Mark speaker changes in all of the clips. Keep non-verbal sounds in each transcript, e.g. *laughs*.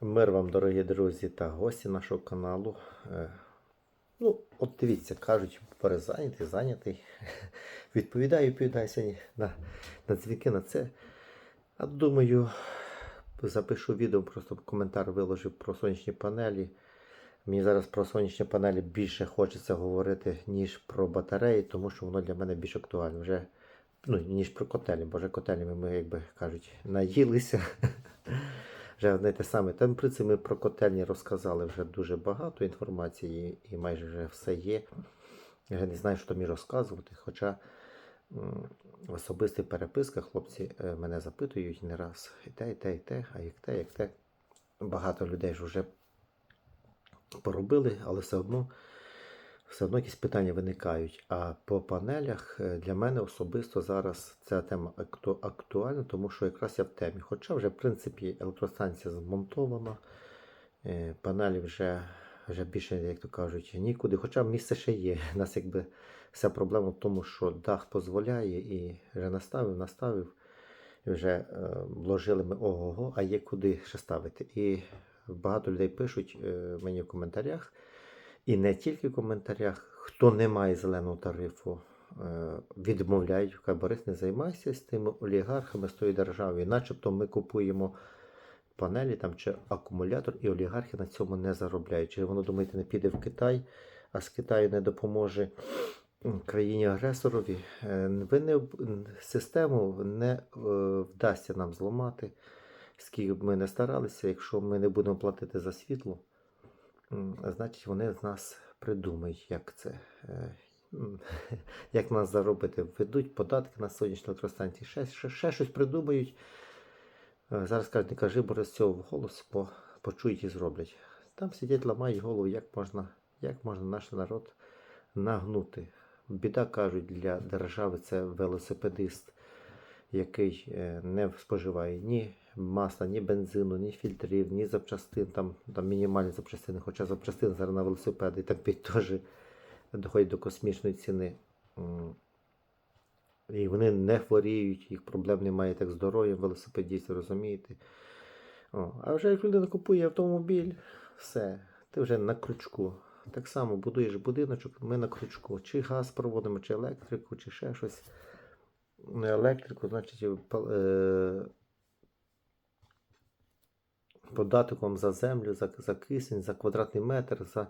Speaker 1: Мир вам, дорогі друзі та гості нашого каналу. Е, Ну, от дивіться, кажуть, перезайнятий, зайнятий. *laughs* Відповідаю, відповідаю на, на дзвінки на це. А думаю, запишу відео, просто коментар виложив про сонячні панелі. Мені зараз про сонячні панелі більше хочеться говорити, ніж про батареї, тому що воно для мене більш актуально. Вже, ну, ніж про котельні, бо вже котельнями ми, як би кажуть, наїлися. *laughs* Вже одне саме. Там, в принципі, ми про котельні розказали вже дуже багато інформації і майже вже все є. Я не знаю, що мені розказувати. Хоча в особистих переписках хлопці е, мене запитують не раз і те, і те, і те, а як те, як те. Багато людей ж вже поробили, але все одно, все одно якісь питання виникають. А по панелях е, для мене особисто зараз ця тема акту- актуальна, тому що якраз я в темі. Хоча вже, в принципі, електростанція змонтована, е, панелі вже, вже більше, як то кажуть, нікуди. Хоча місце ще є. *laughs* У нас якби вся проблема в тому, що дах дозволяє і вже наставив, наставив. І вже е, вложили ми ого-го, а є куди ще ставити. І багато людей пишуть мені в коментарях, і не тільки в коментарях, хто не має зеленого тарифу, е, відмовляють, кажуть, Борис, не займайся з тими олігархами з тої держави. Начебто ми купуємо панелі там чи акумулятор, і олігархи на цьому не заробляють. Чи воно, думаєте, не піде в Китай, а з Китаю не допоможе країні-агресорові. Е, Ви не систему не е, вдасться нам зламати. Скільки б ми не старалися, якщо ми не будемо платити за світло, значить вони з нас придумають, як це. е, *laughs* Як нас заробити, введуть податки на сонячні електростанції, ще, ще, ще щось придумають. Е, Зараз кажуть, не кажи, бо з цього в голос, бо почують і зроблять. Там сидять, ламають голову, як можна, як можна наш народ нагнути. Біда кажуть для держави це велосипедист, який е, не споживає ні масла, ні бензину, ні фільтрів, ні запчастин, там, там мінімальні запчастини, хоча запчастин зараз на велосипеди там під *laughs* теж доходять до космічної ціни. І вони не хворіють, їх проблем немає так з здоров'ям велосипедістів, розумієте? О, а вже як людина купує автомобіль, все, ти вже на крючку. Так само будуєш будиночок, ми на крючку. Чи газ проводимо, чи електрику, чи ще щось. Не електрику, значить, е, податком за землю, за, за кисень, за квадратний метр, за,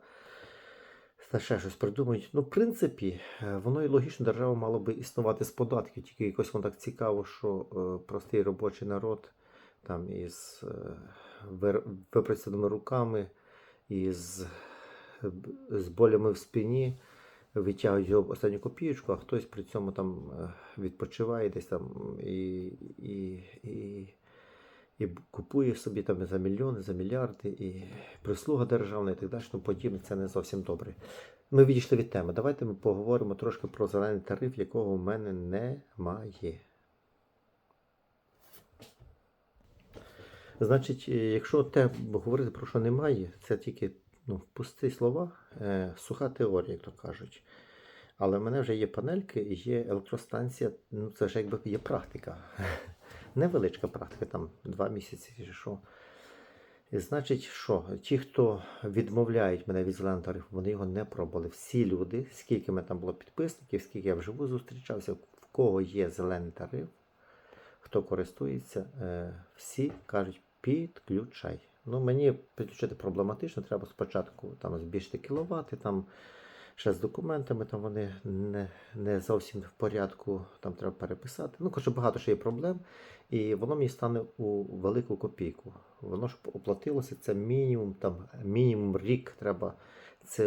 Speaker 1: за ще щось придумають. Ну, в принципі, е, воно і логічно, держава мала би існувати з податків, тільки якось воно так цікаво, що е, простий робочий народ там із е, випрацьованими руками, із, з болями в спині витягують його останню копієчку, а хтось при цьому там е, відпочиває десь там і, і, і, і купує собі там за мільйони, за мільярди, і прислуга державна і так далі, тому подібне, це не зовсім добре. Ми відійшли від теми. Давайте ми поговоримо трошки про зелений тариф, якого в мене немає. Значить, е, якщо те говорити про що немає, це тільки ну, пусті слова, е, суха теорія, як то кажуть. Але в мене вже є панельки є електростанція, ну це ж якби є практика. *laughs* Невеличка практика, там два місяці чи що. І значить, що ті, хто відмовляють мене від зеленого тарифу, вони його не пробували. Всі люди, скільки мене там було підписників, скільки я вживу зустрічався, в кого є зелений тариф, хто користується, е, всі кажуть, підключай. Ну, мені підключити проблематично, треба спочатку там збільшити кіловати, там ще з документами, там вони не, не зовсім в порядку, там треба переписати. Ну, коротше, багато ще є проблем, і воно мені стане у велику копійку. Воно ж оплатилося, це мінімум, там, мінімум рік треба цю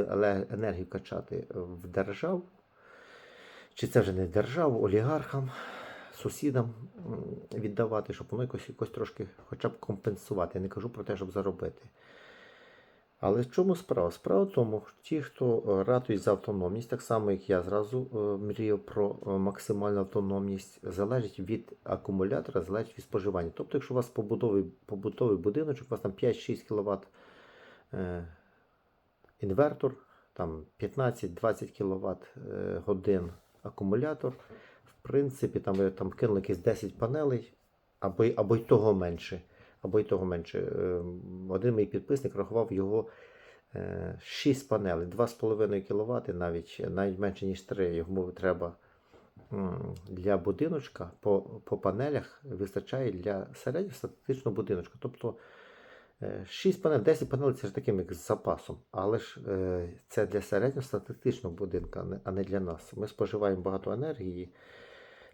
Speaker 1: енергію качати в державу. Чи це вже не державу, олігархам, сусідам віддавати, щоб воно якось, якось трошки хоча б компенсувати. Я не кажу про те, щоб заробити. Але в чому справа? Справа в тому, що ті, хто е, ратують за автономність, так само як я зразу е, мріяв про е, максимальну автономність, залежить від акумулятора, залежить від споживання. Тобто, якщо у вас побутовий, побутовий будиночок, у вас там 5-6 кВт інвертор, там 15-20 кВт годин акумулятор, принципі, там ви там кинули якісь 10 панелей, або, або й того менше. або й того менше. Е, Один мій підписник рахував його 6 панелей, 2,5 кВт, навіть, навіть менше, ніж 3. Йому треба для будиночка по, по панелях вистачає для середньостатистичного будиночка. Тобто 6 панелей, 10 панелей це ж таким як з запасом, але ж е, це для середньостатистичного будинка, а не для нас. Ми споживаємо багато енергії.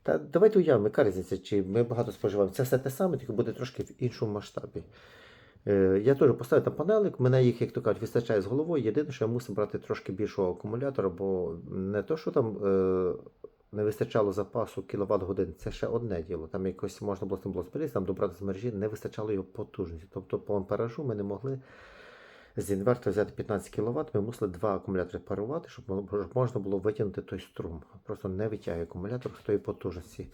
Speaker 1: Та давайте уявимо, яка різниця, чи ми багато споживаємо. Це все те саме, тільки буде трошки в іншому масштабі. Е, я теж поставив там панелик, мене їх, як то кажуть, вистачає з головою. Єдине, що я мусив брати трошки більшого акумулятора, бо не то, що там е, не вистачало запасу кіловат годин, це ще одне діло. Там якось можна було з тим було зберігти, там добрати з мережі, не вистачало його потужності. Тобто по амперажу ми не могли з інвертора взяти 15 кВт, ми мусили два акумулятори парувати, щоб можна було витягнути той струм. Просто не витягує акумулятор тої потужності.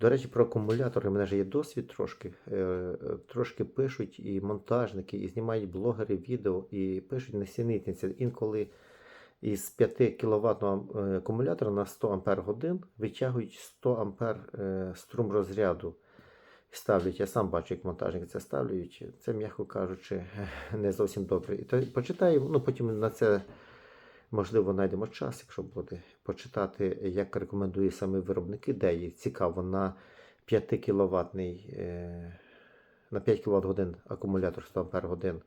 Speaker 1: До речі, про акумулятори в мене ж є досвід трошки. Е, е, Трошки пишуть і монтажники, і знімають блогери відео, і пишуть несенітниці. Інколи із 5 кВт акумулятора на 100 Ампер годин витягують 100 Ампер е, струм розряду. Ставлять, я сам бачу, як монтажники це ставлять. Це, м'яко кажучи, *laughs* не зовсім добре. І то почитаю, ну потім на це можливо знайдемо час, якщо буде почитати, як рекомендують саме виробники, де є цікаво на 5 кВт, на 5 кВт годин акумулятор 100 Ампер годин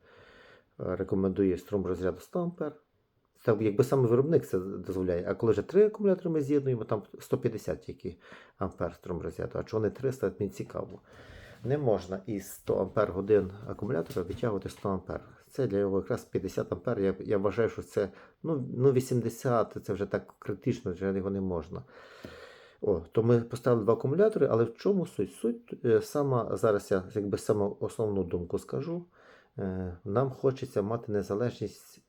Speaker 1: е, рекомендує струм розряду 100 Ампер. Це якби саме виробник це дозволяє. А коли вже три акумулятори ми з'єднуємо, там 150 тільки ампер струм розряду. А чого не 300, мені цікаво. Не можна із 100 ампер годин акумулятора витягувати 100 ампер. Це для його якраз 50 ампер. Я, я вважаю, що це ну, ну 80, це вже так критично, вже його не можна. О, то ми поставили два акумулятори, але в чому суть? Суть е, сама, зараз я якби саму основну думку скажу. Е, Нам хочеться мати незалежність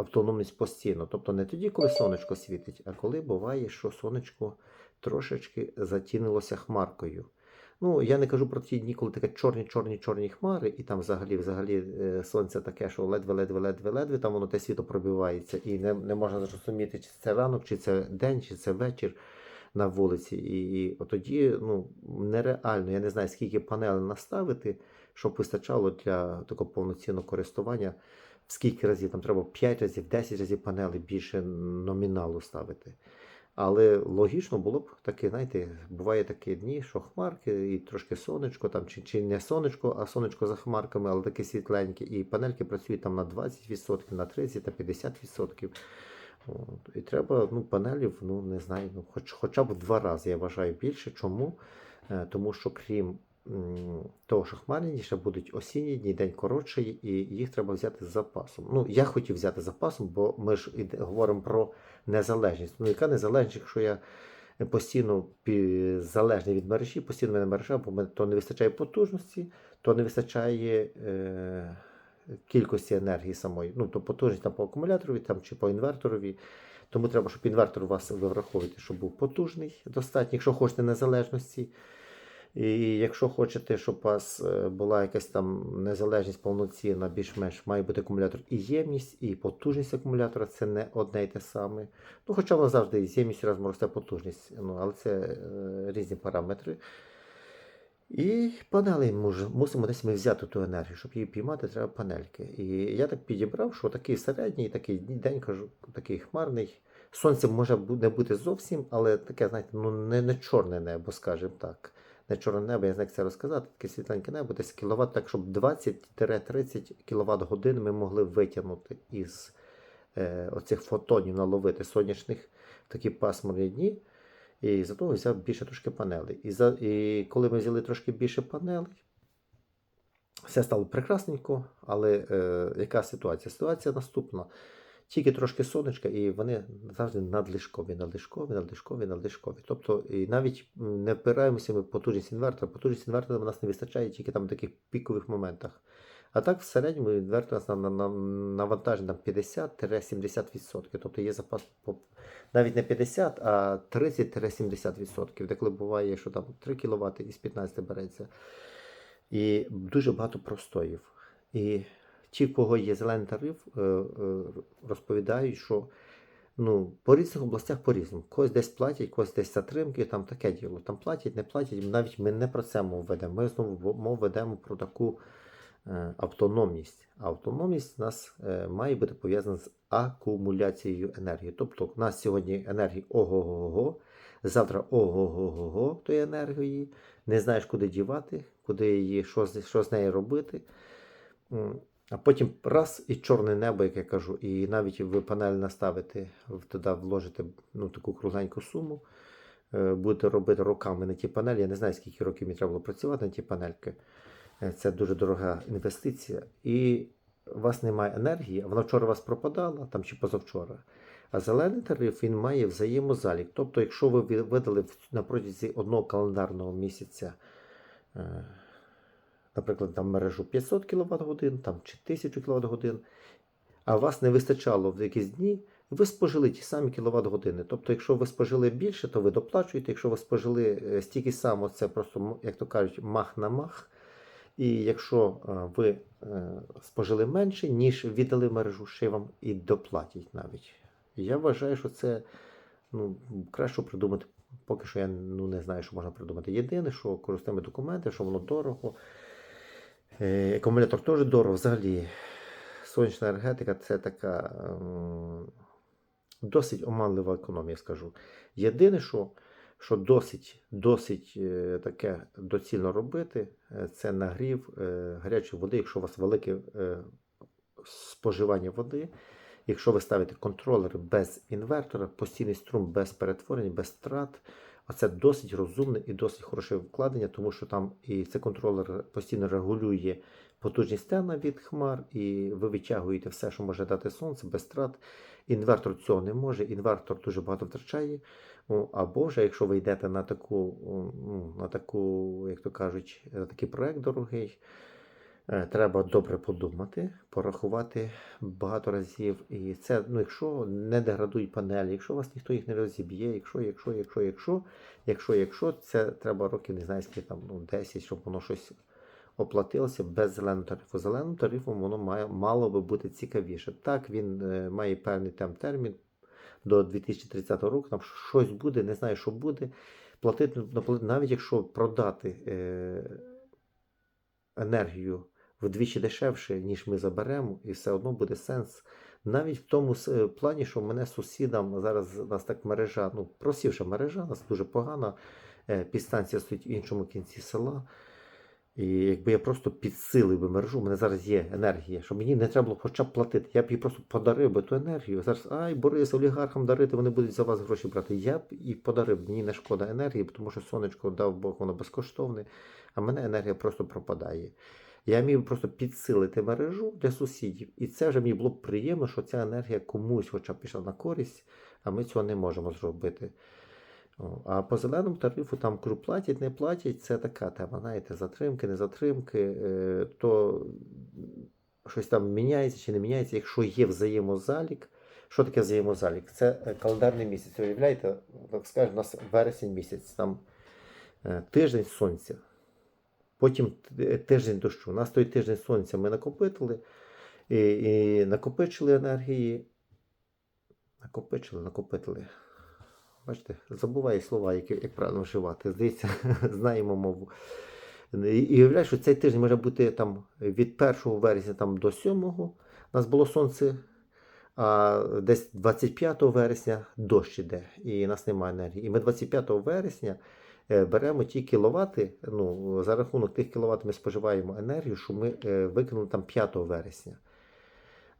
Speaker 1: автономність постійно. Тобто не тоді, коли сонечко світить, а коли буває, що сонечко трошечки затінилося хмаркою. Ну, я не кажу про ті дні, коли таке чорні, чорні, чорні хмари, і там взагалі взагалі е, сонце таке, що ледве, ледве, ледве, ледве, там воно те світло пробивається, і не, не можна зрозуміти, чи це ранок, чи це день, чи це вечір на вулиці. І, і тоді ну, нереально, я не знаю, скільки панелей наставити, щоб вистачало для такого повноцінного користування скільки разів там треба 5 разів, 10 разів панели більше номіналу ставити. Але логічно було б таке, знаєте, буває такі дні, що хмарки і трошки сонечко, там, чи, чи не сонечко, а сонечко за хмарками, але таке світленьке. І панельки працюють там на 20%, на 30% та 50%. От. І треба ну, панелів, ну не знаю, ну, хоч, хоча б в два рази, я вважаю більше. Чому? Е, Тому що крім того, що будуть осінні дні, день коротший, і їх треба взяти з запасом. Ну, я хотів взяти з запасом, бо ми ж говоримо про незалежність. Ну, яка незалежність, якщо я постійно залежний від мережі, постійно мене мережа, бо то не вистачає потужності, то не вистачає е, кількості енергії самої. Ну, то потужність там по акумуляторові там, чи по інверторові. Тому треба, щоб інвертор у вас ви враховуєте, щоб був потужний, достатньо, якщо хочете незалежності. І якщо хочете, щоб у вас е, була якась там незалежність повноцінна, більш-менш має бути акумулятор і ємність, і потужність акумулятора це не одне й те саме. Ну, хоча воно завжди з ємністю разом росте потужність, ну, але це е, різні параметри. І панели муж- мусимо десь ми взяти ту енергію, щоб її піймати, треба панельки. І я так підібрав, що такий середній, такий день, кажу, такий хмарний. Сонце може не бути зовсім, але таке, знаєте, ну не, не чорне небо, скажімо так. Не чорне небо, я не знаю, це розказати, таке світленьке небо, десь кіловат, так щоб 20-30 кВт годин ми могли витягнути із е, оцих фотонів, наловити сонячних такі пасмурні дні. І за того взяв більше трошки панелей. І, за, і коли ми взяли трошки більше панелей, все стало прекрасненько, але е, яка ситуація? Ситуація наступна. Тільки трошки сонечка, і вони завжди надлишкові, надлишкові, надлишкові, надлишкові. Тобто, і навіть не впираємося ми потужність інвертора. Потужність інвертора в нас не вистачає тільки там в таких пікових моментах. А так в середньому інвертор на, на, на, навантажений там 50-70%. Тобто є запас по навіть не 50, а 30-70%. Деколи буває, що там 3 кВт із 15 береться. І дуже багато простоїв. І ті, кого є зелений тариф, е, е, розповідають, що ну, по різних областях по-різному. Когось десь платять, когось десь затримки, там таке діло. Там платять, не платять. Навіть ми не про це мову ведемо. Ми знову мову ведемо про таку е, автономність. Автономність у нас має бути пов'язана з акумуляцією енергії. Тобто, у нас сьогодні енергії ого-го-го, завтра ого-го-го тої енергії, не знаєш, куди дівати, куди її, що, що з нею робити. А потім раз і чорне небо, як я кажу, і навіть ви панель наставите, туди вложите ну, таку кругленьку суму, е, будете робити роками на ті панелі. Я не знаю, скільки років мені треба було працювати на ті панельки. Е, Це дуже дорога інвестиція. І у вас немає енергії, вона вчора у вас пропадала, там чи позавчора. А зелений тариф він має взаємозалік. Тобто, якщо ви ви- видали на протязі одного календарного місяця, е, наприклад, там мережу 500 кВт годин, там чи 1000 кВт годин, а вас не вистачало в якісь дні, ви спожили ті самі кіловат години. Тобто, якщо ви спожили більше, то ви доплачуєте. Якщо ви спожили е, стільки само, це просто, як то кажуть, мах на мах. І якщо е, ви е, спожили менше, ніж віддали мережу, ще вам і доплатять навіть. Я вважаю, що це ну, краще придумати. Поки що я ну, не знаю, що можна придумати. Єдине, що користуємо документи, що воно дорого. Е, Акумулятор теж дорого. Взагалі, сонячна енергетика це така ем, досить оманлива економія, скажу. Єдине, що, що досить, досить е, таке доцільно робити, е, це нагрів гарячої води, якщо у вас велике споживання води. Якщо ви ставите контролер без інвертора, постійний струм без перетворень, без втрат, а це досить розумне і досить хороше вкладення, тому що там і цей контролер постійно регулює потужність стена від хмар, і ви витягуєте все, що може дати сонце без втрат. Інвертор цього не може, інвертор дуже багато втрачає. Або вже, якщо ви йдете на таку, ну, на таку, як то кажуть, на такий проект дорогий, треба добре подумати, порахувати багато разів. І це, ну, якщо не деградують панелі, якщо вас ніхто їх не розіб'є, якщо, якщо, якщо, якщо, якщо, якщо, це треба років, не знаю, скільки там, ну, 10, щоб воно щось оплатилося без зеленого тарифу. Зеленим тарифом воно має, мало би бути цікавіше. Так, він е, має певний там термін до 2030 року, там щось буде, не знаю, що буде. Платити, навіть якщо продати е, енергію вдвічі дешевше, ніж ми заберемо, і все одно буде сенс. Навіть в тому е, плані, що мене сусідам зараз у нас так мережа, ну просівша мережа, у нас дуже погана. е, Підстанція стоїть в іншому кінці села. І якби я просто підсилив би мережу, у мене зараз є енергія, що мені не треба було хоча б платити. Я б їй просто подарив би ту енергію. Зараз, ай, Борис, олігархам дарити, вони будуть за вас гроші брати. Я б і подарив, мені не шкода енергії, тому що сонечко дав Бог, воно безкоштовне, а в мене енергія просто пропадає. Я міг просто підсилити мережу для сусідів, і це вже мені було б приємно, що ця енергія комусь хоча б пішла на користь, а ми цього не можемо зробити. А по зеленому тарифу там кажу, платять, не платять, це така тема, знаєте, затримки, не затримки, е, то щось там міняється чи не міняється, якщо є взаємозалік. Що таке взаємозалік? Це е, календарний місяць. Уявляєте, так скажемо, у нас вересень місяць, там е, тиждень сонця, потім тиждень дощу. У нас той тиждень сонця ми накопитили і, і накопичили енергії. Накопичили, накопитили. Бачите, забуваю слова, які, як правильно вживати. Здається, *laughs* знаємо мову. І уявляю, що цей тиждень може бути там від 1 вересня там, до 7 у нас було сонце, а десь 25 вересня дощ іде, і нас немає енергії. І ми 25 вересня е, беремо ті кіловати, ну, за рахунок тих кіловат ми споживаємо енергію, що ми е, викинули там 5 вересня.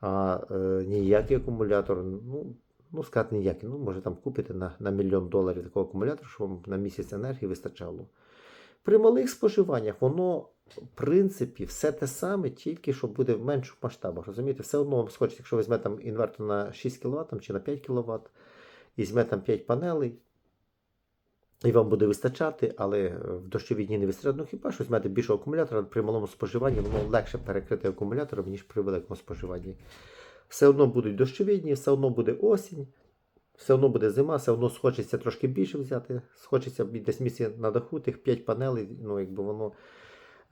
Speaker 1: А е, ніякий акумулятор, ну, ну сказати ніякий, ну може там купити на, на мільйон доларів такого акумулятора, щоб вам на місяць енергії вистачало. При малих споживаннях воно, в принципі, все те саме, тільки що буде в менших масштабах. Розумієте, все одно вам схочеться, якщо візьмете там інвертор на 6 кВт чи на 5 кВт, і візьмете там 5 панелей, і вам буде вистачати, але в дощові дні не вистачає. Ну хіба щось мати більшого акумулятора при малому споживанні, воно легше перекрити акумулятором, ніж при великому споживанні. Все одно будуть дощові дні, все одно буде осінь, все одно буде зима, все одно схочеться трошки більше взяти. Схочеться десь місце на даху, тих 5 панелей, ну якби воно.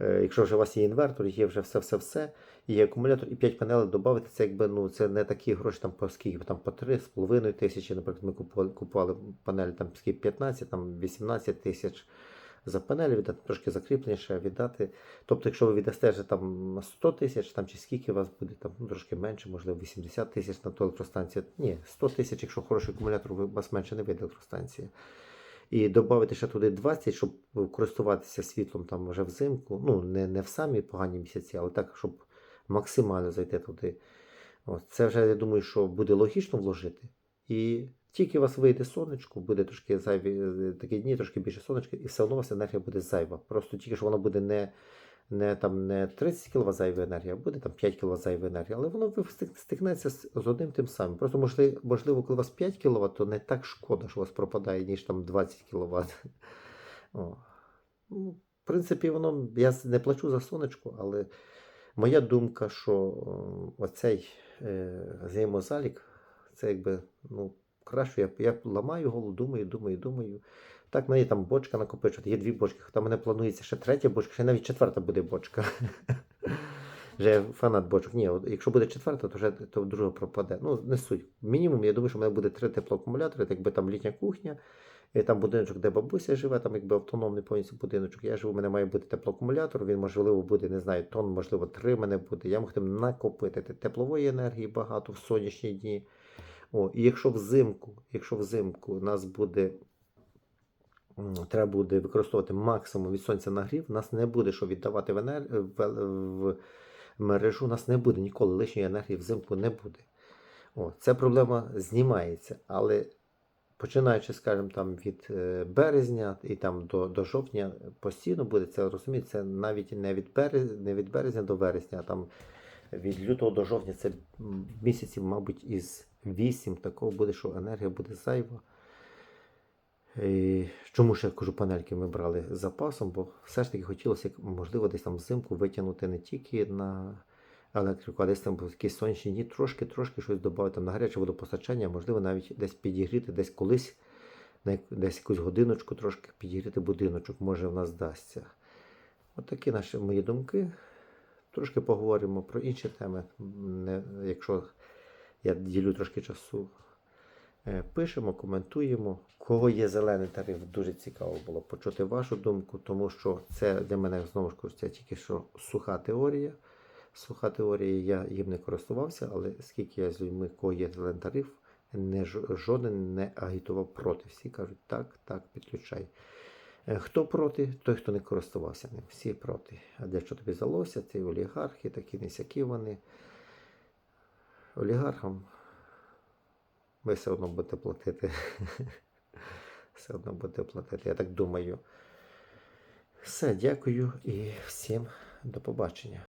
Speaker 1: Е, Якщо вже у вас є інвертор, є вже все-все-все, є акумулятор, і 5 панелей додати, це якби ну це не такі гроші там по скільки, там по 3,5 тисячі, наприклад, ми купували, купували панелі там скільки 15, там 18 тисяч за панель віддати, трошки закріплення ще віддати. Тобто, якщо ви віддасте вже там 100 тисяч, там чи скільки у вас буде, там ну, трошки менше, можливо, 80 тисяч на ту електростанцію. Ні, 100 тисяч, якщо хороший акумулятор, у вас менше не вийде електростанція. І додати ще туди 20, щоб користуватися світлом там вже взимку. Ну, не, не в самі погані місяці, але так, щоб максимально зайти туди. От, це вже, я думаю, що буде логічно вложити. І тільки у вас вийде сонечко, буде трошки зайві е, такі дні, трошки більше сонечка, і все одно у вас енергія буде зайва. Просто тільки що вона буде не, не, там, не 30 кВт зайвої енергії, а буде там 5 кВт зайвої енергії. Але воно стикнеться з, одним тим самим. Просто можливо, можливо, коли у вас 5 кВт, то не так шкода, що у вас пропадає, ніж там 20 кВт. О. Ну, в принципі, воно я не плачу за сонечко, але моя думка, що о, оцей е, взаємозалік, це якби ну, краще. Я, я ламаю голову, думаю, думаю, думаю. Так, в мене там бочка накопичувати, є дві бочки. Там мене планується ще третя бочка, ще навіть четверта буде бочка. *laughs* Вже фанат бочок. Ні, якщо буде четверта, то вже то друга пропаде. Ну, не суть. Мінімум, я думаю, що в мене буде три теплоакумулятори, так якби там літня кухня, і там будиночок, де бабуся живе, там якби автономний повністю будиночок. Я живу, у мене має бути теплоакумулятор, він можливо буде, не знаю, тонн, можливо, три мене буде. Я могтиму накопити теплової енергії багато в сонячні дні. О, і якщо взимку, якщо взимку нас буде. Треба буде використовувати максимум від сонця нагрів, нас не буде що віддавати в, енер... в... мережу, нас не буде ніколи лишньої енергії взимку не буде. О, ця проблема знімається, але починаючи, скажімо, там від е, березня і там до, до жовтня постійно буде це розумієте, це навіть не від, березня, не від березня до вересня, а там від лютого до жовтня це місяців, мабуть, із 8 такого буде, що енергія буде зайва. І чому ж я кажу, панельки ми брали з запасом, бо все ж таки хотілося, можливо, десь там взимку витягнути не тільки на електрику, а десь там якісь сонячні дні трошки-трошки щось додати на гаряче водопостачання, можливо, навіть десь підігріти, десь колись, десь якусь годиночку трошки підігріти будиночок, може в нас вдасться. Отакі наші мої думки. Трошки поговоримо про інші теми, якщо я ділю трошки часу. Е, Пишемо, коментуємо. Кого є зелений тариф, дуже цікаво було почути вашу думку, тому що це для мене знову ж кажу, це тільки що суха теорія. Суха теорія, я їм не користувався, але скільки я з людьми, кого є зелений тариф, не, жоден не агітував проти. Всі кажуть, так, так, підключай. Е, Хто проти, той, хто не користувався ним. Всі проти. А для що тобі здалося? Ці олігархи, такі несякі вони. Олігархам ви все одно будете платити. *laughs* Все одно будете платити, я так думаю. Все, дякую і всім до побачення.